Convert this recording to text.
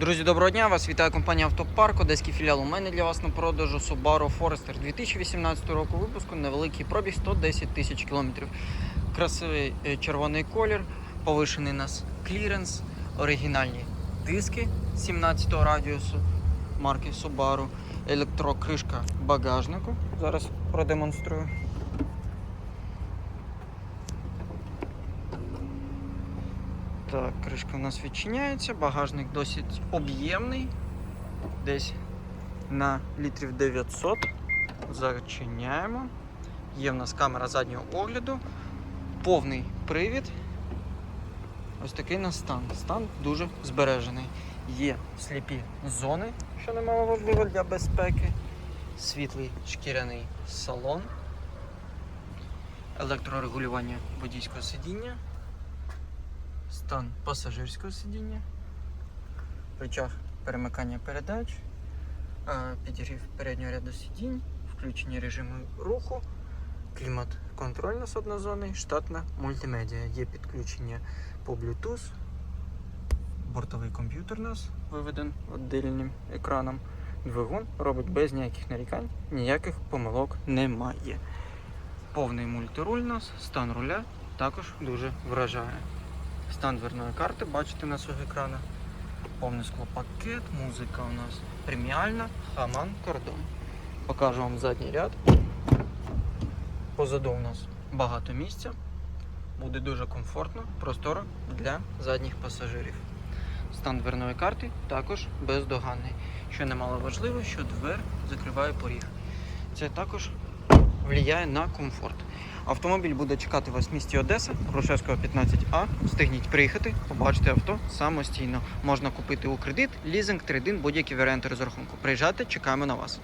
Друзі, доброго дня! Вас вітає компанія Автопарк, одеський філіал. У мене для вас на продажу Subaru Forester 2018 року випуску, невеликий пробіг 110 тисяч кілометрів. Красивий е, червоний колір, повишений нас кліренс, оригінальні диски 17 го радіусу марки Subaru, електрокришка багажнику. Зараз продемонструю. Так, кришка у нас відчиняється, багажник досить об'ємний, десь на літрів 900. Зачиняємо. Є в нас камера заднього огляду, повний привід. Ось такий у нас стан. Стан дуже збережений. Є сліпі зони, що немало важливо для безпеки. Світлий шкіряний салон, електрорегулювання водійського сидіння стан пасажирського сидіння, рычаг перемикання передач, е, підігрів переднього ряду сидінь, включення режиму руху, клімат контроль нас однозонний, штатна мультимедіа. Є підключення по Bluetooth, бортовий комп'ютер у нас виведен віддільним екраном. Двигун робить без ніяких нарікань, ніяких помилок немає. Повний мультируль у нас, стан руля також дуже вражає. Стан дверної карти, бачите на своїх екранах. Повний склопакет, музика у нас преміальна, хаман, кордон. Покажу вам задній ряд. Позаду у нас багато місця. Буде дуже комфортно, просторо для задніх пасажирів. Стан дверної карти також бездоганний. Що немало важливо, що двер закриває поріг. Це також впливає на комфорт. Автомобіль буде чекати вас в місті Одеса, Грушевського 15А. Встигніть приїхати, побачити авто самостійно. Можна купити у кредит, лізинг, трейдинг, будь-які варіанти розрахунку. Приїжджайте, чекаємо на вас.